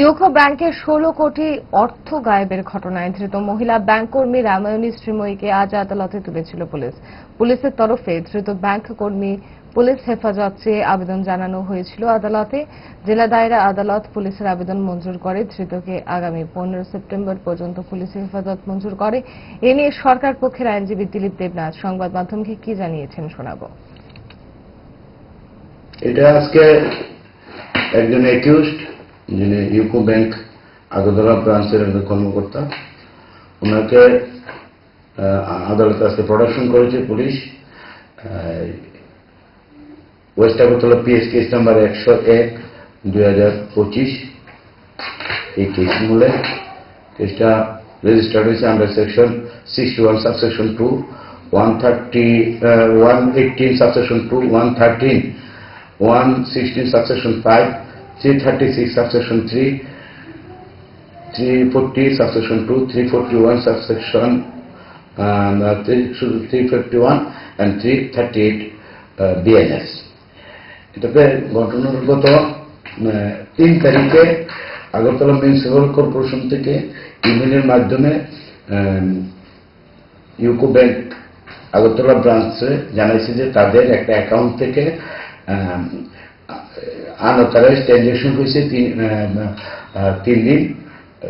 UCO ব্যাংকের ষোলো কোটি অর্থ গায়েবের ঘটনায় ধৃত মহিলা ব্যাংক কর্মী রামায়ণী শ্রীময়ীকে আজ আদালতে তুলেছিল পুলিশ। পুলিশের তরফে ধৃত ব্যাংক কর্মী পুলিশ হেফাজত চেয়ে আবেদন জানানো হয়েছিল আদালতে। জেলা দায়রা আদালত পুলিশের আবেদন মঞ্জুর করে, ধৃতকে আগামী পনেরো সেপ্টেম্বর পর্যন্ত পুলিশের হেফাজত মঞ্জুর করে। এ নিয়ে সরকার পক্ষের আইনজীবী দিলীপ দেবনাথ সংবাদ মাধ্যমকে কি জানিয়েছেন শোনাবো। এটা আজকে একজন অ্যাকিউজড যিনি ইউকো ব্যাংক আগরতলা ব্রাঞ্চের একজন কর্মকর্তা, ওনাকে আদালতে আজকে প্রোডাকশন করেছে police west Agartala PS case number একশো এক, দুই হাজার পঁচিশ। এই কেস মূলে কেসটা রেজিস্টার্ড হয়েছে under section sixty one subsection two one thirty one eighteen subsection two one thirteen one sixteen subsection five three thirty six subsection three three forty subsection two three forty one subsection three fifty one and three thirty eight BNS এটাতে ঘটনাগত তিন তারিখে Agartala municipal corporation থেকে ইমেলের মাধ্যমে UCO bank Agartala ব্রাঞ্চে জানাইছে যে তাদের একটা অ্যাকাউন্ট থেকে আনঅথরাইজ ট্রানজ্যাকশন হয়েছে তিন তিন দিন,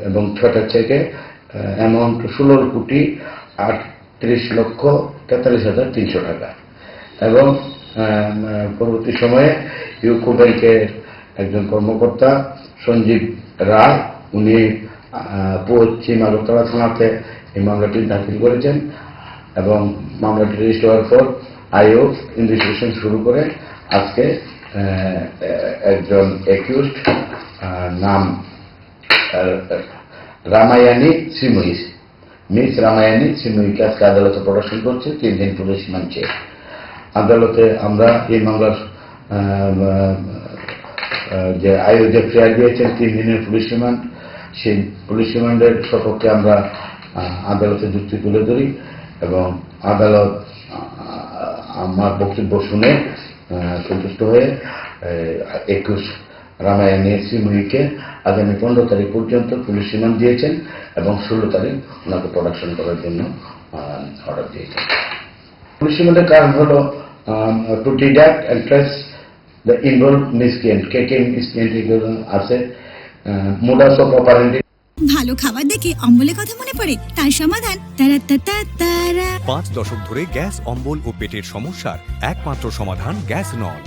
এবং ছটা থেকে অ্যামাউন্ট ষোলো কোটি আটত্রিশ লক্ষ তেতাল্লিশ হাজার তিনশো টাকা। এবং পরবর্তী সময়ে ইউকো ব্যাংকের একজন কর্মকর্তা সঞ্জীব রায়, উনি পশ্চিম আগরতলা থানাতে এই মামলাটি দাখিল করেছেন এবং মামলাটি রেজিস্টার হওয়ার পর আইও ইনভেস্টিগেশন শুরু করে আজকে একজন অ্যাকিউজড নাম রামায়ানী শ্রীময়ী। মিস রামায়ানী শ্রীময়ীকে আজকে আদালতে প্রদর্শন করছে, তিন দিন পুলিশ মানছে আদালতে আমরা এই মামলার যে আয়ু যে ফেয়ার দিয়েছেন, তিন দিনের পুলিশ রিমান্ড। সেই পুলিশ রিমান্ডের সপক্ষে আমরা আদালতে যুক্তি তুলে ধরি এবং আদালত আমার বক্তব্য শুনে সন্তুষ্ট হয়ে একুশ রামায়ণী শ্রীময়ীকে আগামী পনেরো তারিখ পর্যন্ত পুলিশ রিমান্ড দিয়েছেন এবং ষোলো তারিখ ওনাকে প্রোডাকশন করার জন্য অর্ডার দিয়েছেন। পুলিশ রিমান্ডের কারণ হলো to deduct and trace the involve miscreant কে কে মিসক্রিয়েন্ট আছে মোডাস অফ অপারেন্টি ভালো খাবার দেখে অম্বলের কথা মনে পড়ে। তার সমাধান তারা তারা পাঁচ দশক ধরে গ্যাস, অম্বল ও পেটের সমস্যার একমাত্র সমাধান গ্যাস নল